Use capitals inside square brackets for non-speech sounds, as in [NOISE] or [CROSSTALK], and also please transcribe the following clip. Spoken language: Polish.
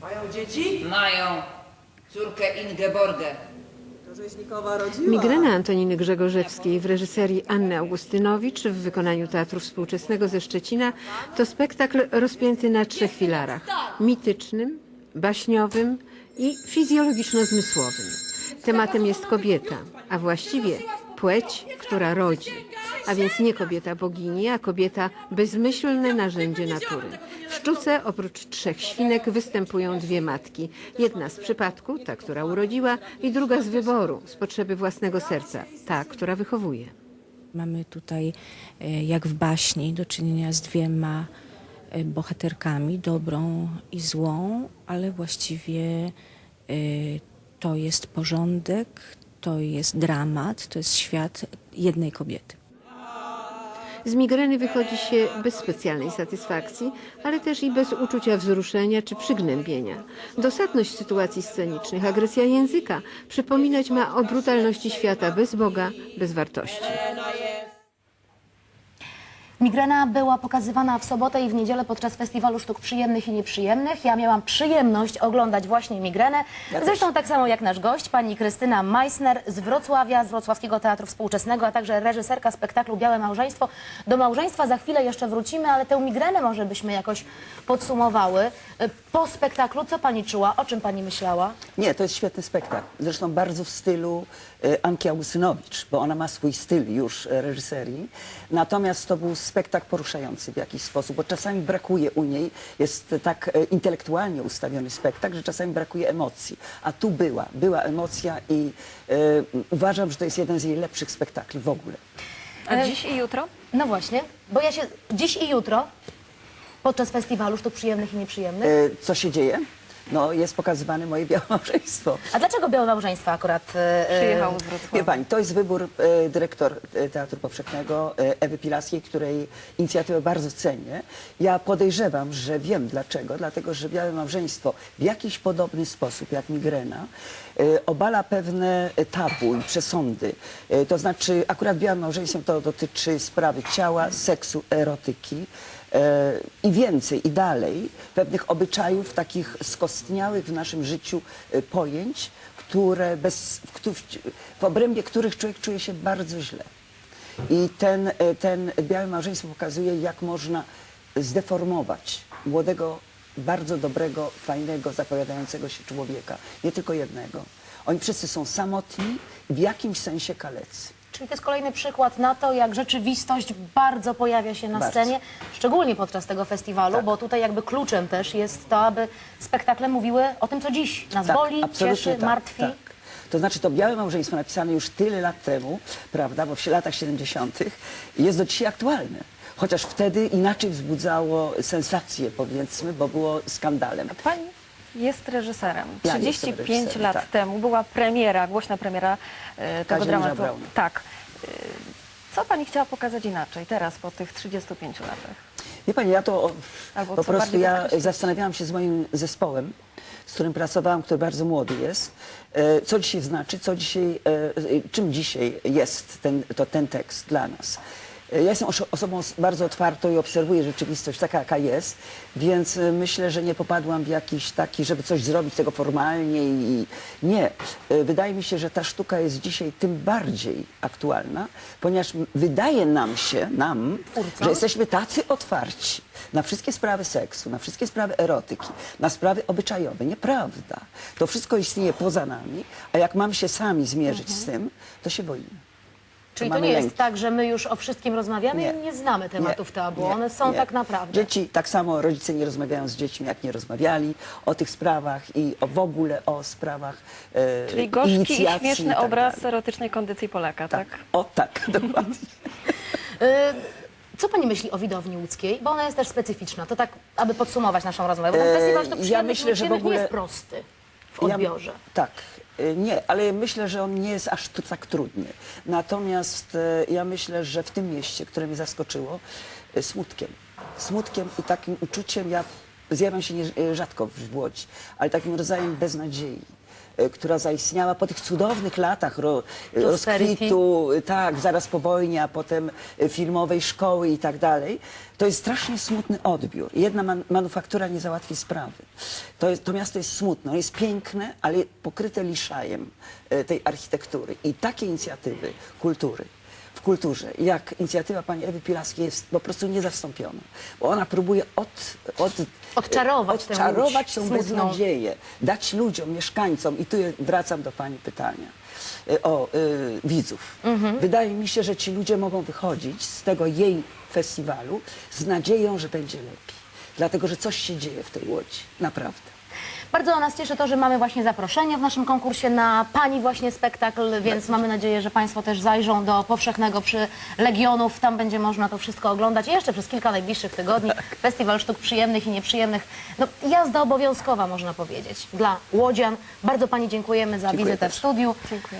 Mają dzieci? Mają córkę Ingeborgę. To rzeźnikowa rodziła. Migrena Antoniny Grzegorzewskiej w reżyserii Anny Augustynowicz w wykonaniu Teatru Współczesnego ze Szczecina to spektakl rozpięty na trzech filarach. Mitycznym, baśniowym i fizjologiczno-zmysłowym. Tematem jest kobieta, a właściwie płeć, która rodzi. A więc nie kobieta bogini, a kobieta bezmyślne narzędzie natury. W sztuce oprócz trzech świnek występują dwie matki. Jedna z przypadku, ta, która urodziła, i druga z wyboru, z potrzeby własnego serca, ta, która wychowuje. Mamy tutaj, e, jak w baśni, do czynienia z dwiema e, bohaterkami, dobrą i złą, ale właściwie e, to jest porządek, to jest dramat, to jest świat jednej kobiety. Z migreny wychodzi się bez specjalnej satysfakcji, ale też i bez uczucia wzruszenia czy przygnębienia. Dosadność sytuacji scenicznych, agresja języka przypominać ma o brutalności świata bez Boga, bez wartości. Migrena była pokazywana w sobotę i w niedzielę podczas festiwalu sztuk przyjemnych i nieprzyjemnych. Ja miałam przyjemność oglądać właśnie Migrenę. Zresztą tak samo jak nasz gość, pani Krystyna Meissner z Wrocławia, z Wrocławskiego Teatru Współczesnego, a także reżyserka spektaklu Białe Małżeństwo. Do małżeństwa za chwilę jeszcze wrócimy, ale tę Migrenę może byśmy jakoś podsumowały. Po spektaklu co pani czuła? O czym pani myślała? Nie, to jest świetny spektakl. Zresztą bardzo w stylu e, Anki Augustynowicz, bo ona ma swój styl już e, reżyserii. Natomiast to był spektakl poruszający w jakiś sposób, bo czasami brakuje u niej, jest tak e, intelektualnie ustawiony spektakl, że czasami brakuje emocji. A tu była, była emocja i e, uważam, że to jest jeden z jej lepszych spektakli w ogóle. A dziś i jutro? No właśnie, bo ja się dziś i jutro podczas festiwalu sztuk przyjemnych i nieprzyjemnych. E, co się dzieje? No, jest pokazywane moje białe małżeństwo. A dlaczego Białe Małżeństwa akurat? e, e, Przyjechał z Wie Wrocławia. pani, to jest wybór e, dyrektor e, Teatru Powszechnego e, Ewy Pilaskiej, której inicjatywę bardzo cenię. Ja podejrzewam, że wiem dlaczego. Dlatego, że Białe Małżeństwo w jakiś podobny sposób jak migrena e, obala pewne tabu i przesądy. E, To znaczy akurat Białym Małżeństwem to dotyczy sprawy ciała, seksu, erotyki e, i więcej, i dalej, pewnych obyczajów takich skostniałych w naszym życiu e, pojęć, które bez, w, w obrębie których człowiek czuje się bardzo źle. I ten, e, ten białe małżeństwo pokazuje, jak można zdeformować młodego, bardzo dobrego, fajnego, zapowiadającego się człowieka. Nie tylko jednego. Oni wszyscy są samotni, w jakimś sensie kalecy. Czyli to jest kolejny przykład na to, jak rzeczywistość bardzo pojawia się na Bardzo. scenie, szczególnie podczas tego festiwalu, Tak. bo tutaj jakby kluczem też jest to, aby spektakle mówiły o tym, co dziś nas boli, absolutnie cieszy, tak, martwi. Tak. To znaczy to Białe Małżeństwo napisane już tyle lat temu, prawda, bo w latach 70. jest do dzisiaj aktualne. Chociaż wtedy inaczej wzbudzało sensację, powiedzmy, bo było skandalem. Pani jest reżyserem. Ja jestem 35 reżyserem, lat tak. temu była premiera, głośna premiera e, tego Kazimierza dramatu. Tak. E, Co pani chciała pokazać inaczej teraz po tych 35 latach? Wie pani, ja to Albo po prostu ja podkreślić? zastanawiałam się z moim zespołem, z którym pracowałam, który bardzo młody jest, e, co dzisiaj znaczy, co dzisiaj, e, czym dzisiaj jest ten, to ten tekst dla nas. Ja jestem osobą bardzo otwartą i obserwuję rzeczywistość taka, jaka jest, więc e, myślę, że nie popadłam w jakiś taki, żeby coś zrobić tego formalnie i nie. E, Wydaje mi się, że ta sztuka jest dzisiaj tym bardziej aktualna, ponieważ wydaje nam się, nam, że jesteśmy tacy otwarci na wszystkie sprawy seksu, na wszystkie sprawy erotyki, na sprawy obyczajowe. Nieprawda. To wszystko istnieje poza nami, a jak mamy się sami zmierzyć z tym, to się boimy. Czyli to mamy nie jest tak, że my już o wszystkim rozmawiamy Nie. i nie znamy tematów tabu. nie, One są nie. tak naprawdę. Dzieci, tak samo rodzice nie rozmawiają z dziećmi, jak nie rozmawiali o tych sprawach i o, w ogóle o sprawach e, Czyli gorzki i inicjacji śmieszny tak obraz dalej. erotycznej kondycji Polaka, tak? Tak. O tak, [LAUGHS] dokładnie. Y, Co pani myśli o widowni łódzkiej? Bo ona jest też specyficzna. To tak, aby podsumować naszą rozmowę. Bo ten E, festiwal sztuk ja przyjemnych myślę, że w nieprzyjemnych nie ogóle- jest prosty w Ja- odbiorze. tak, nie, ale myślę, że on nie jest aż tak trudny. Natomiast y, ja myślę, że w tym mieście, które mnie zaskoczyło, y, smutkiem. Smutkiem i takim uczuciem, ja zjawiam się nie, rzadko w Łodzi, ale takim rodzajem beznadziei e, która zaistniała po tych cudownych latach ro, rozkwitu, e, tak, zaraz po wojnie, a potem e, filmowej szkoły i tak dalej, to jest strasznie smutny odbiór. Jedna man, manufaktura nie załatwi sprawy. To, jest, to miasto jest smutne, ono jest piękne, ale pokryte liszajem tej architektury. I takie inicjatywy kultury, w kulturze, jak inicjatywa pani Ewy Pilaskiej jest po prostu niezastąpiona. Bo ona próbuje od, od, Odczarować tę odczarować tą smutną. beznadzieję, dać ludziom, mieszkańcom, i tu wracam do pani pytania, e, o y, widzów. Mhm. Wydaje mi się, że ci ludzie mogą wychodzić z tego jej festiwalu z nadzieją, że będzie lepiej. Dlatego, że coś się dzieje w tej łodzi. Naprawdę. Bardzo nas cieszy to, że mamy właśnie zaproszenie w naszym konkursie na Pani właśnie spektakl, więc mamy nadzieję, że Państwo też zajrzą do powszechnego przy Legionów. Tam będzie można to wszystko oglądać i jeszcze przez kilka najbliższych tygodni. Festiwal sztuk przyjemnych i nieprzyjemnych. No, jazda obowiązkowa, można powiedzieć, dla łodzian. Bardzo Pani dziękujemy za Dziękuję wizytę w też. studiu. Dziękuję.